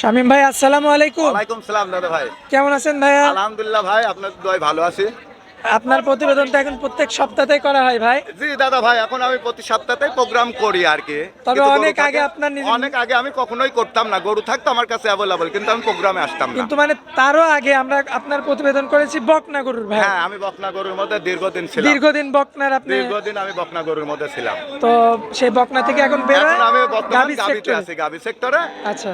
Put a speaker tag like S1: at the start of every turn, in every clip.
S1: শামিম ভাই আসসালামু আলাইকুম।
S2: ওয়ালাইকুম সালাম দাদা ভাই।
S1: কেমন আছেন ভাইয়া?
S2: আলহামদুলিল্লাহ ভাই আপনার দয় ভালো আছি।
S1: আপনার প্রতিবেদনটা এখন প্রত্যেক সপ্তাহে করা হয় ভাই।
S2: জি দাদা ভাই এখন আমি প্রতি সপ্তাহে প্রোগ্রাম করি আর কি।
S1: তবে অনেক আগে আপনার
S2: অনেক আগে আমি কখনোই করতাম না। গরু থাকতো আমার কাছে অ্যাভেলেবল কিন্তু আমি প্রোগ্রামে আসতাম না।
S1: কিন্তু মানে তারও আগে আমরা আপনার প্রতিবেদন করেছি বকনা গরুর ভাই।
S2: হ্যাঁ আমি বকনা গরুর মধ্যে দীর্ঘদিন ছিলাম।
S1: দীর্ঘদিন বকনার আপনি
S2: দীর্ঘদিন আমি বকনা গরুর মধ্যে ছিলাম।
S1: তো সেই বকনা থেকে এখন বের
S2: এখন আমি
S1: গাভী
S2: গাবিতে
S1: সেক্টরে
S2: আছি গাবি সেক্টরে
S1: আচ্ছা।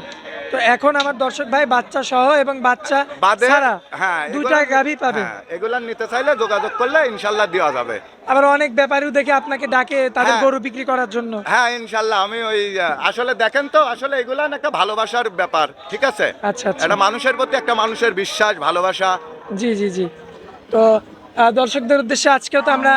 S1: তো এখন আমার দর্শক ভাই বাচ্চা সহ এবং বাচ্চা ছাড়া
S2: হ্যাঁ
S1: দুটা গাভী পাবে।
S2: হ্যাঁ, এগুলা নিতে চাইলে যোগাযোগ করলে ইনশাল্লাহ দেওয়া যাবে।
S1: আবার অনেক ব্যাপারীও দেখে আপনাকে ডাকে তাদের
S2: হ্যাঁ।
S1: গরু বিক্রি করার জন্য।
S2: হ্যাঁ ইনশাল্লাহ আমি ওই আসলে দেখেন তো আসলে এগুলা একটা ভালোবাসার ব্যাপার ঠিক আছে?
S1: আচ্ছা আচ্ছা।
S2: একটা মানুষের প্রতি একটা মানুষের বিশ্বাস ভালোবাসা।
S1: জি জি জি। তো দর্শকদের উদ্দেশ্যে আজকেও তো আমরা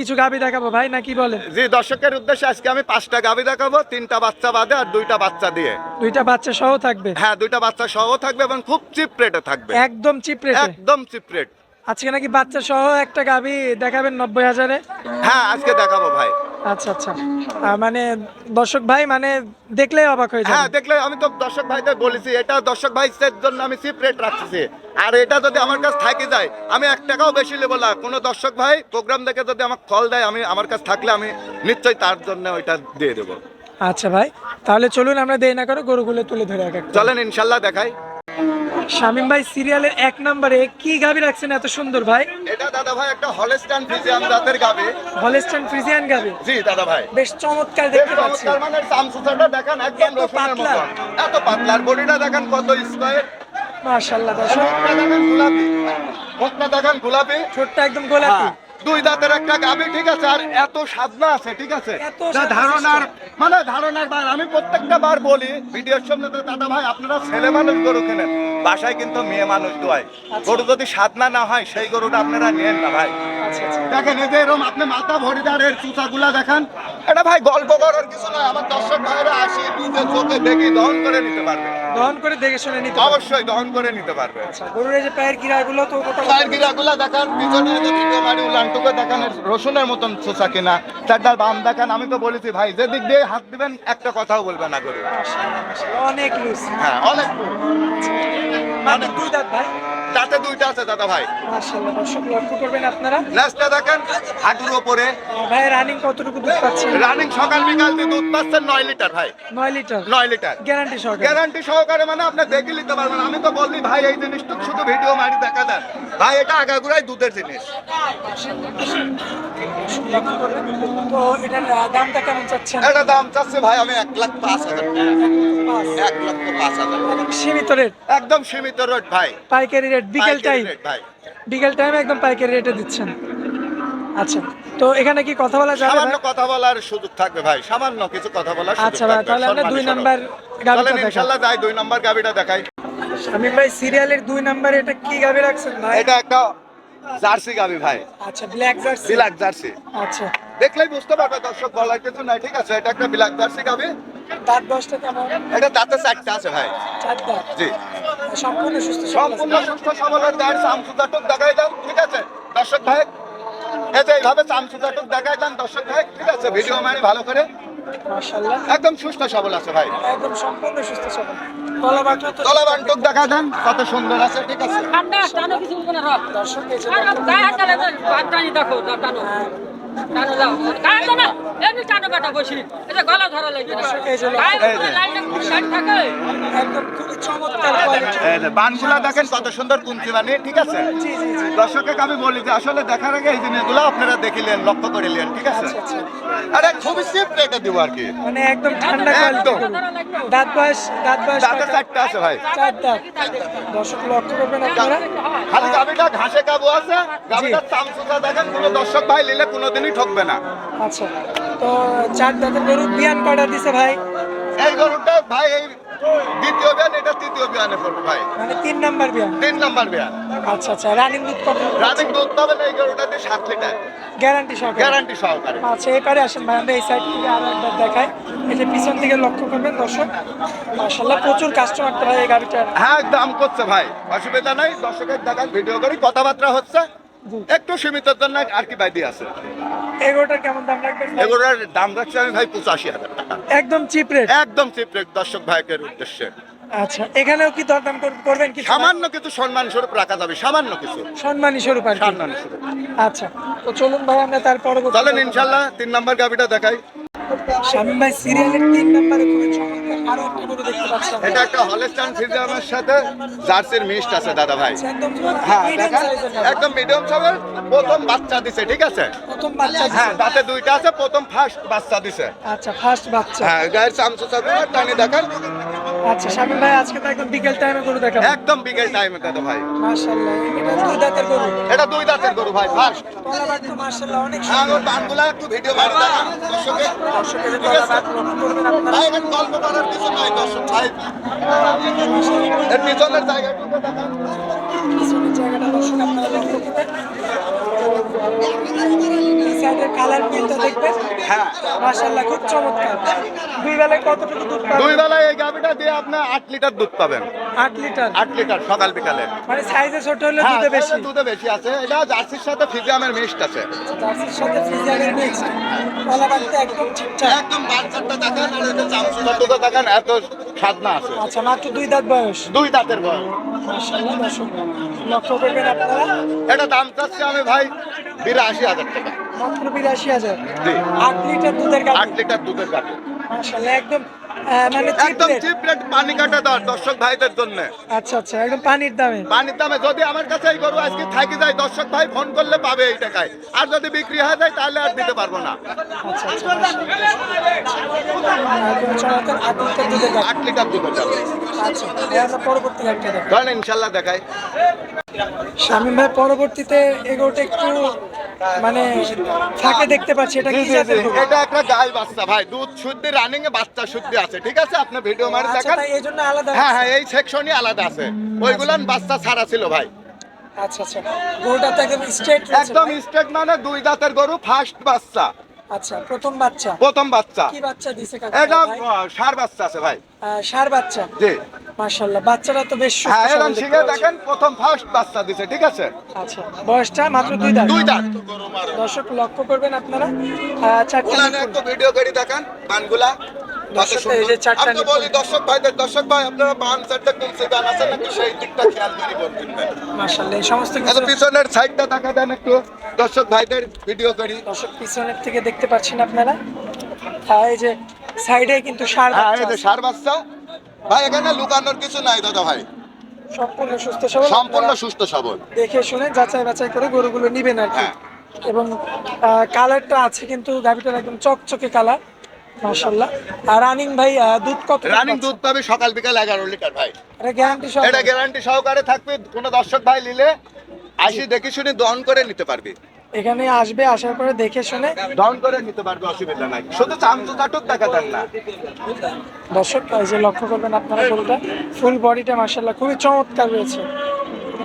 S1: কিছু গাবি দেখাবো ভাই না কি বলে
S2: জি দর্শকের উদ্দেশ্যে আজকে আমি পাঁচটা গাবি দেখাবো তিনটা বাচ্চা বাদে আর দুইটা বাচ্চা দিয়ে।
S1: দুইটা বাচ্চা সহ থাকবে?
S2: হ্যাঁ দুইটা বাচ্চা সহ থাকবে এবং খুব চিপ রেটে থাকবে।
S1: একদম চিপ রেট?
S2: একদম চিপ রেট।
S1: আজকে নাকি বাচ্চা সহ একটা গাবি দেখাবেন নব্বই হাজারে?
S2: হ্যাঁ আজকে দেখাবো ভাই।
S1: আচ্ছা আচ্ছা। মানে দর্শক ভাই মানে দেখলেই অবাক হয়ে
S2: হ্যাঁ দেখলে আমি তো দর্শক ভাইদের বলেছি এটা দর্শক ভাইদের জন্য আমি রেট রাখছি আর এটা যদি আমার কাছে থাকে যায় আমি এক টাকাও বেশি নেব না। কোনো দর্শক ভাই প্রোগ্রাম দেখে যদি আমাকে কল দেয় আমি আমার কাছে থাকলে আমি নিশ্চয়ই তার জন্য ওইটা দিয়ে দেবো।
S1: আচ্ছা ভাই তাহলে চলুন আমরা দেরি না করে গরুগুলো তুলে ধরে এক
S2: চলেন ইনশাল্লাহ দেখাই।
S1: শামিম ভাই সিরিয়ালের এক নম্বরে কি গাবি রাখছেন এত সুন্দর ভাই?
S2: এটা দাদা ভাই একটা হলস্টান ফ্রিজিয়ান জাতের গাবি।
S1: হলস্টান ফ্রিজিয়ান গাবি?
S2: জি দাদা ভাই।
S1: বেশ চমৎকার দেখতে পাচ্ছি।
S2: চমৎকার মানে সামসুসাটা দেখেন একদম রসুনের
S1: পাতলা।
S2: মতো এত পাতলার বডিটা দেখেন কত স্কয়ার।
S1: মাশাআল্লাহ দর্শক।
S2: গোলাপি। মুখটা দেখেন গোলাপি।
S1: ছোটটা একদম গোলাপি।
S2: দুই দাঁতের একটা গাবি ঠিক আছে? আর এত সাধনা আছে ঠিক আছে? ধারণার মানে ধারণার বার। আমি প্রত্যেকটা বার বলি ভিডিওর সামনে তো দাদা ভাই আপনারা ছেলে মানুষ গরু কেনেন? বাসায় কিন্তু মেয়ে মানুষ দোয়ায়। গরু যদি সাধনা না হয় সেই গরুটা আপনারা নেন না ভাই।
S1: আচ্ছা আচ্ছা।
S2: দেখেন এই যে এরকম আপনি মাথা ভরিদারের চুচাগুলা দেখান। এটা ভাই গল্প করার কিছু নয়। আমার দর্শক ভাইরা আসি নিজের চোখে দেখি দহন করে নিতে পারবে।
S1: দহন করে দেখে শুনে নিতে
S2: অবশ্যই দহন করে নিতে পারবে।
S1: আচ্ছা গরুর এই যে পায়ের গিরাগুলো তো
S2: পায়ের গিরাগুলা দেখান পিছনে মারি উলানটুকু দেখান রসুনের মতন চোষা কিনা চারটার বাম দেখান আমি তো বলেছি ভাই যে দিক দিয়ে হাত দিবেন একটা কথাও বলবে না গরু।
S1: অনেক লুজ
S2: হ্যাঁ অনেক
S1: মানে দুই দাঁত ভাই।
S2: তাতে দুইটা আছে দাদা ভাই।
S1: মাশাআল্লাহ দর্শক লক্ষ্য করবেন আপনারা।
S2: ল্যাসটা দেখেন হাঁটুর ওপরে।
S1: ভাই রানিং কতটুকু দুধ পাচ্ছেন?
S2: রানিং সকাল বিকাল দুধ পাচ্ছেন নয় লিটার ভাই।
S1: নয় লিটার?
S2: নয় লিটার।
S1: গ্যারান্টি সহকারে।
S2: গ্যারান্টি সহকারে মানে আপনি দেখে নিতে পারবেন। আমি তো বললি ভাই এই জিনিসটা শুধু ভিডিও মারি দেখা দেন ভাই এটা আগাগুড়াই দুধের জিনিস।
S1: তো এটার দামটা কেমন চাচ্ছেন?
S2: এটা দাম চাচ্ছে ভাই আমি এক লাখ পাঁচ হাজার এক লক্ষ হাজার
S1: একদম সীমিত রেট।
S2: একদম সীমিত রেট ভাই।
S1: পাইকারি রেট বিকেল
S2: পাইকারি
S1: টাইম
S2: ভাই।
S1: বিকেল টাইমে একদম পাইকারি রেটে দিচ্ছেন। আচ্ছা তো এখানে কি কথা বলা যাবে
S2: সামান্য কথা বলার সুযোগ থাকবে ভাই। সামান্য কিছু কথা বলার সুযোগ
S1: আচ্ছা ভাই তাহলে আমরা দুই। নাম্বার গাড়িটা দেখাই।
S2: ইনশাল্লাহ যাই দুই নাম্বার গাবিটা দেখাই।
S1: শামিম ভাই সিরিয়ালের দুই নাম্বারে এটা কি গাবি রাখছেন ভাই?
S2: এটা একটা জার্সি গাবি ভাই।
S1: আচ্ছা ব্ল্যাক জার্সি।
S2: Black jersey.
S1: আচ্ছা।
S2: দেখলেই বুঝতে পারবে দর্শক বলার কিছু নাই ঠিক আছে? এটা একটা ব্ল্যাক জার্সি গাবি।
S1: দাঁত দশটা কেমন?
S2: এটা দাঁতে চারটা আছে ভাই।
S1: চার দাঁত
S2: জি।
S1: সম্পূর্ণ সুস্থ।
S2: সম্পূর্ণ সুস্থ সবলের গায়ের চামচুদাটুক দেখাই দেন ঠিক আছে? দর্শক ভাই যে এইভাবে চামচুদাটুক দেখাই দেন দর্শক ভাই ঠিক আছে? ভিডিও মানে ভালো করে
S1: মাশাআল্লাহ।
S2: একদম সুস্থ সবল আছে ভাই।
S1: একদম সম্পূর্ণ সুস্থ সবল। তলা বাটলো তো
S2: দেখা দেন কত সুন্দর আছে ঠিক আছে?
S3: ঠান্ডা টানো কিছু না
S1: দর্শক এই যে
S3: আর
S1: দেখেন।
S3: গায়ে হাত চালে টানি দেখো এমনি টানো কাটা বসি। এটা গলা ধরা লাগবে।
S2: বানগুলা দেখেন কত সুন্দর বানিয়ে ঠিক আছে? আমি বলি যে আসলে দেখার আগে এই জিনিসগুলো আপনারা দেখিলেন লক্ষ্য করিলেন ঠিক আছে? আরে খুবই রেটে দিব আর কি।
S1: মানে একদম ঠান্ডা
S2: একদম।
S1: দাঁত বয়স দাঁত বয়স
S2: দাঁতে চারটা। আছে ভাই।
S1: চার দাঁত দর্শক লক্ষ্য করবেন আপনারা।
S2: খালি গাবিটা ঘাসে কাবু আছে গাবিটার চামচুটা দেখেন কোনো দর্শক ভাই নিলে কোনোদিনই ঠকবে না।
S1: আচ্ছা। তো চার দাঁতের গরু বিয়ান কয়টা দিছে ভাই।
S2: এই গরুটা ভাই এই দ্বিতীয় বিয়ান তৃতীয় বিয়ানে পড়বে ভাই।
S1: মানে তিন নাম্বার বিয়ান
S2: তিন নাম্বার বিয়ান
S1: আচ্ছা আচ্ছা রানিং দুধ কত?
S2: রানিং দুধ পাবেন এই সাত লিটার।
S1: গ্যারান্টি সহকারে?
S2: গ্যারান্টি সহকারে।
S1: আচ্ছা এবারে আসেন ভাই আমরা এই সাইড থেকে আরও একবার দেখাই। এই যে পিছন থেকে লক্ষ্য করবেন দর্শক মাশাল্লাহ প্রচুর কাস্টমার তো ভাই এই গাড়িটার
S2: হ্যাঁ দাম করছে ভাই অসুবিধা নাই। দর্শকের দেখান ভিডিও করি কথাবার্তা হচ্ছে। একটু সীমিত জন্য আর কি বাইদি আছে।
S1: এগারোটার কেমন দাম রাখবেন ভাই?
S2: এগুলোর দাম রাখছি আমি ভাই পঁচাশি হাজার টাকা।
S1: একদম চিপ রেট
S2: একদম চিপ রেট দর্শক ভাইকের উদ্দেশ্যে।
S1: আচ্ছা এখানেও কি দরদাম করবেন কি
S2: সামান্য কিছু সম্মান স্বরূপ রাখা যাবে সামান্য কিছু।
S1: সম্মানী স্বরূপ আর কি।
S2: স্বরূপ
S1: আচ্ছা তো চলুন ভাই আমরা তার পরবর্তী
S2: চলেন ইনশাল্লাহ তিন নম্বর গাবিটা দেখাই।
S1: শামীম ভাই সিরিয়ালের তিন নম্বরে খুবই চমৎকার। আরও একটা গরু দেখতে পাচ্ছি আমরা।
S2: এটা একটা হলেস্টান ফিজিয়ামের সাথে জার্সির মিক্সড আছে দাদা ভাই।
S1: আচ্ছা, একদম
S2: হ্যাঁ
S1: medium
S2: দেখেন
S1: size এর গাভী।
S2: একদম মিডিয়াম সাইজের প্রথম বাচ্চা দিছে ঠিক আছে?
S1: প্রথম বাচ্চা
S2: হ্যাঁ
S1: দিছে।
S2: দাঁতে দুইটা আছে প্রথম ফার্স্ট বাচ্চা দিছে।
S1: আচ্ছা ফার্স্ট বাচ্চা।
S2: হ্যাঁ গায়ের চামচু চামচু টানি দেখেন।
S1: আচ্ছা শামীম ভাই আজকে তো একদম বিকেল টাইমে গরু দেখাবো।
S2: একদম বিকেল টাইমে দাদা ভাই।
S1: মাশাআল্লাহ এটা দুই দাঁতের গরু।
S2: এটা দুই দাঁতের গরু ভাই ফার্স্ট
S1: তলাবাট তো মাশাআল্লাহ অনেক
S2: হ্যাঁ
S1: সুন্দর।
S2: বানগুলা একটু ভিডিও বানিয়ে দেখান দর্শকে। আছে।
S1: লক্ষ্য করবেন আপনারা।
S2: ভাই এখানে গল্প করার কিছু নাই দর্শক ভাই। এর পিছনের জায়গাটুকু দেখান
S1: পিছনের জায়গাটা দর্শক আপনারা লক্ষ্য করবেন। কালার প্রিন্টটা দেখবেন?
S2: হ্যাঁ।
S1: মাশাআল্লাহ খুব চমৎকার। দুই বেলায় কতটুকু দুধ পাবেন?
S2: দুই বেলায় এই গাভিটা দিয়ে আপনি আট লিটার দুধ পাবেন।
S1: আট লিটার?
S2: আট লিটার সকাল বিকালে।
S1: মানে সাইজে ছোট হলে
S2: হ্যাঁ
S1: দুধে বেশি?
S2: দুধে বেশি আছে। এটা জার্সির সাথে ফিজিয়ামের মিক্সড আছে।
S1: জার্সির সাথে ফ্রিজারের মিক্স তলাবাটটা একদম ঠিকঠাক।
S2: একদম বাচ্চাটা দেখেন আর এটা চামচুটা দেখেন এত সাধনা আছে।
S1: আচ্ছা মাত্র দুই দাঁত বয়স?
S2: দুই দাঁতের বয়স।
S1: মাশাআল্লাহ দর্শক লক্ষ্য করবেন আপনারা।
S2: এটা দাম চাচ্ছি আমি ভাই বিরাশি হাজার টাকা।
S1: মাত্র বিরাশি হাজার। আট লিটার দুধের
S2: আট লিটার দুধের গাড়ি
S1: মাশাআল্লাহ একদম মানে
S2: একদম চিপ রেট পানি কাটা দর্শক ভাইদের জন্য।
S1: আচ্ছা আচ্ছা একদম পানির দামে।
S2: পানির দামে যদি আমার কাছে এই গরু আজকে থাকি যায় দর্শক ভাই ফোন করলে পাবে এই টাকায়। আর যদি বিক্রি হয়ে যায় তাহলে আর দিতে পারব না।
S1: আচ্ছা আচ্ছা আট লিটার দুধের গাড়ি আচ্ছা পরবর্তী গাড়িটা দেখো।
S2: ইনশাল্লাহ দেখাই।
S1: শামীম ভাই পরবর্তীতে এগোটা একটু মানে ফাঁকে দেখতে পাচ্ছি এটা কি জাতের?
S2: এটা একটা গাই বাচ্চা ভাই দুধ শুদ্ধি রানিং এ বাচ্চা শুদ্ধি আছে ঠিক আছে? আপনি ভিডিও মারি
S1: আচ্ছা
S2: দেখেন।
S1: এই জন্য আলাদা
S2: হ্যাঁ হ্যাঁ এই সেকশনই আলাদা আছে। ওইগুলান বাচ্চা ছাড়া ছিল ভাই।
S1: আচ্ছা আচ্ছা। গরুটা তো একদম স্ট্রেট
S2: একদম স্টেট মানে দুই দাঁতের গরু ফার্স্ট বাচ্চা।
S1: আচ্ছা প্রথম বাচ্চা?
S2: প্রথম বাচ্চা।
S1: কি বাচ্চা দিছে কাকা
S2: এটা সার বাচ্চা আছে ভাই।
S1: সার বাচ্চা?
S2: জি।
S1: মাশাআল্লাহ বাচ্চারা তো বেশ সুস্থ
S2: হ্যাঁ এরকম শিখে দেখেন প্রথম ফার্স্ট বাচ্চা দিছে ঠিক আছে?
S1: আচ্ছা বয়সটা মাত্র দুই দাঁত।
S2: দুই দাঁত।
S1: দর্শক লক্ষ্য করবেন আপনারা। চারটে
S2: ভিডিও করে দেখান পানগুলা আমি বলি দর্শক ভাইদের দর্শক ভাই আপনারা পান চারটা কোন সে গান নাকি সেই দিকটা খেয়াল করে করবেন
S1: মাশাআল্লাহ এই সমস্ত কিছু
S2: পিছনের সাইডটা দেখা দেন একটু। দর্শক ভাইদের ভিডিও করি।
S1: দর্শক পিছনের থেকে দেখতে পাচ্ছেন আপনারা? আর এই যে সাইডে কিন্তু ষাঁড়
S2: হ্যাঁ
S1: বাচ্চা
S2: সার বাচ্চা। ভাই এখানে লুকানোর কিছু নাই দাদা ভাই।
S1: সম্পূর্ণ সুস্থ সবল।
S2: সম্পূর্ণ সুস্থ সবল।
S1: দেখে শুনে যাচাই বাছাই করে গরুগুলো নিবেন আর কি।
S2: হ্যাঁ।
S1: এবং কালারটা আছে কিন্তু গাভিটার একদম চকচকে কালার মাশাআল্লাহ। আর রানিং ভাই দুধ কত
S2: রানিং দুধ পাবে সকাল বিকাল এগারো লিটার ভাই।
S1: এটা গ্যারান্টি সহ
S2: এটা গ্যারান্টি সহকারে থাকবে কোনো দর্শক ভাই নিলে আসি দেখে শুনে দহন করে নিতে পারবে।
S1: এখানে আসবে আসার পরে দেখে শুনে।
S2: করে নিতে পারবে অসুবিধা নাই। শুধু চামচু দেখা দেন না।
S1: দর্শক যে লক্ষ্য করবেন আপনারা ফুল বডিটা মাশাআল্লাহ খুবই চমৎকার রয়েছে।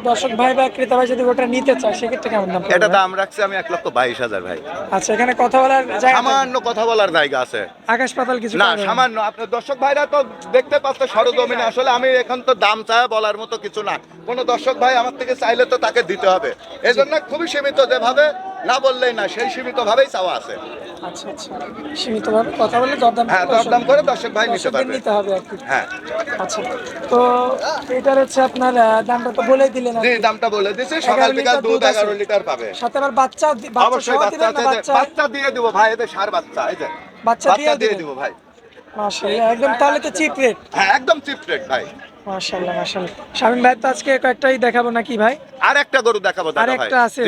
S1: দর্শক ভাই বা ক্রেতা ভাই যদি ওটা নিতে চায় সেক্ষেত্রে কেমন দাম
S2: এটা দাম রাখছি আমি এক লক্ষ বাইশ হাজার ভাই।
S1: আচ্ছা এখানে কথা বলার
S2: সামান্য কথা বলার জায়গা আছে।
S1: আকাশ পাতাল কিছু
S2: না। সামান্য। আপনার দর্শক ভাইরা তো দেখতে পাচ্ছে সরজমিনে। আসলে আমি এখন তো দাম চায় বলার মতো কিছু না। কোনো দর্শক ভাই আমার থেকে চাইলে তো তাকে দিতে হবে। এই জন্য খুবই সীমিত যেভাবে না বললেই না সেই সীমিত ভাবেই চাওয়া আছে।
S1: আচ্ছা আচ্ছা। সীমিত কথা বলে দরদাম
S2: হ্যাঁ দরদাম করে দর্শক ভাই নিতে পারবে।
S1: নিতে হবে আর কি।
S2: হ্যাঁ।
S1: আচ্ছা তো এটার হচ্ছে আপনার আহ, দামটা তো বলেই দিলেন
S2: জি দামটা বলে দিছি সকাল বিকাল দুধ
S1: দুধ আছে।
S2: এগারো লিটার পাবে।
S1: সাথে আবার বাচ্চা
S2: অবশ্যই দিয়ে দিব ভাই সার বাচ্চা এই যে।
S1: বাচ্চা
S2: বাচ্চা দিয়ে? ভাই।
S1: মাশাআল্লাহ একদম তাহলে তো চিপ রেট
S2: হ্যাঁ একদম চিপ রেট ভাই।
S1: মাশাআল্লাহ মাশাআল্লাহ। শামিম ভাই তো আজকে কয়েকটাই দেখাবো নাকি ভাই?
S2: আর একটা গরু দেখাবো দাদা
S1: আর একটা আছে?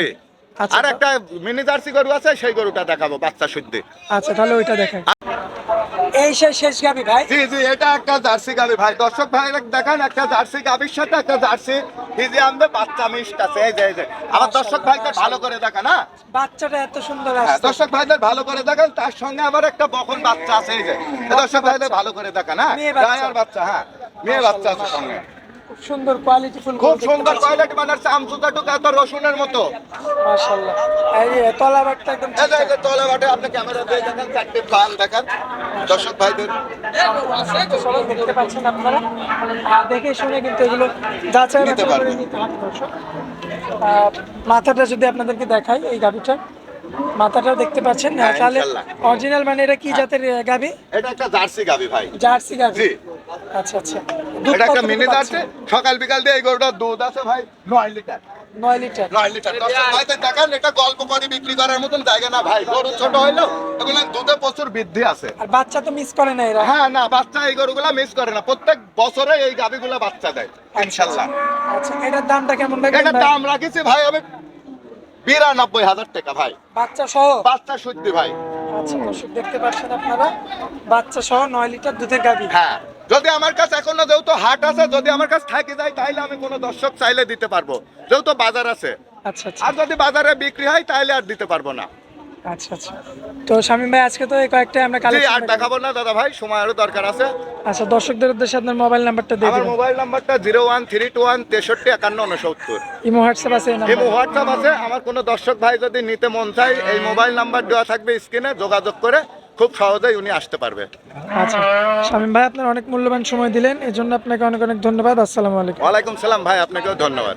S1: আচ্ছা,
S2: আর একটা মিনি জার্সি গরু আছে সেই গরুটা দেখাবো বাচ্চা শুদ্ধি।
S1: আচ্ছা তাহলে ওইটা দেখেন। এই শেষ শেষ গাবি ভাই?
S2: জি জি এটা একটা জার্সি গাবি ভাই। দর্শক ভাই দেখেন একটা জার্সি গাবির সাথে একটা জার্সি আনবে বাচ্চা মিষ্ট আছে। এই যে এই যে। আমার দর্শক ভাইকে ভালো করে দেখা না
S1: বাচ্চাটা এত সুন্দর
S2: হ্যাঁ
S1: আসছে।
S2: দর্শক ভাইদের ভালো করে দেখেন তার সঙ্গে আবার একটা বকন বাচ্চা আছে এই যে। দর্শক ভাইদের ভালো করে দেখা না। গায়ার বাচ্চা হ্যাঁ? মেয়ে বাচ্চা আছে সঙ্গে।
S1: সুন্দর কোয়ালিটি ফুল
S2: খুব সুন্দর টয়লেট বানাচ্ছে আমসুতা টুকা এত রসুনের মতো।
S1: মাশাআল্লাহ। এই তলাবাটটা একদম
S2: এই যে- এই যে তলে বাটে আপনি ক্যামেরা দিয়ে দেখেন চারটে পান দেখেন। দর্শক ভাইদের
S1: সবাই দেখতে পাচ্ছেন আপনারা। দেখে শুনে কিন্তু এগুলো যাচাই
S2: নিতে পারবেন।
S1: মাথাটা যদি আপনাদেরকে দেখাই এই গাভিটা। মাথাটাও দেখতে পাচ্ছেন।
S2: হ্যাঁ,
S1: তাহলে অরিজিনাল মানে এটা কি জাতের আহ, গাভি?
S2: এটা একটা জার্সি গাবি ভাই।
S1: জার্সি গাভি।
S2: জি।
S1: আচ্ছা আচ্ছা।
S2: এটা একটা মিনি
S1: পাচ্ছেন?
S2: জার্সি সকাল বিকাল দিয়ে এই গরুটার দুধ আছে ভাই নয় লিটার।
S1: নয় লিটার।
S2: নয় লিটার। দর্শক ভাইদের দেখেন এটা গল্প করে বিক্রি করার মতন জায়গা না ভাই। গরু ছোট এগুলো দুধে প্রচুর বৃদ্ধি আছে।
S1: আর বাচ্চা তো মিস করে না এরা।
S2: হ্যাঁ না বাচ্চা এই গরুগুলা মিস করে না। প্রত্যেক বছরে এই গাভিগুলা বাচ্চা দেয় ইনশাল্লাহ।
S1: আচ্ছা এটার দামটা কেমন রাখবেন
S2: এটার? দাম রাখিছি ভাই আমি বিরানব্বই হাজার টাকা ভাই।
S1: বাচ্চা সহ?
S2: বাচ্চা সত্যি ভাই।
S1: আচ্ছা দেখতে পাচ্ছেন আপনারা? বাচ্চা সহ নয় লিটার দুধের গাভি।
S2: হ্যাঁ। যদি আমার কাছে এখনও যেহেতু হাট আছে যদি আমার কাছে থাকে যায় তাহলে আমি কোনো দর্শক চাইলে দিতে পারব। যেহেতু বাজার আছে।
S1: আচ্ছা আচ্ছা।
S2: আর যদি বাজারে বিক্রি হয় তাহলে আর দিতে পারব না।
S1: আচ্ছা আচ্ছা। তো শামীম ভাই আজকে তো এই কয়েকটা আমরা
S2: জি
S1: কালেকশন
S2: আর দেখাবো না দাদা ভাই সময় আরও দরকার আছে।
S1: আচ্ছা দর্শকদের উদ্দেশ্যে আপনার মোবাইল নাম্বারটা দিয়ে
S2: আমার মোবাইল নাম্বারটা
S1: ইমো হোয়াটসঅ্যাপ আছে এই
S2: এই
S1: নাম্বার।
S2: হোয়াটসঅ্যাপ আছে। আমার কোনো দর্শক ভাই যদি নিতে মন চায় এই মোবাইল নাম্বার দেওয়া থাকবে স্ক্রিনে যোগাযোগ করে। খুব সহজেই উনি আসতে পারবে।
S1: আচ্ছা শামীম ভাই আপনার অনেক মূল্যবান সময় দিলেন এজন্য আপনাকে অনেক অনেক ধন্যবাদ। আসসালামু আলাইকুম।
S2: ওয়ালাইকুম সালাম ভাই আপনাকেও ধন্যবাদ।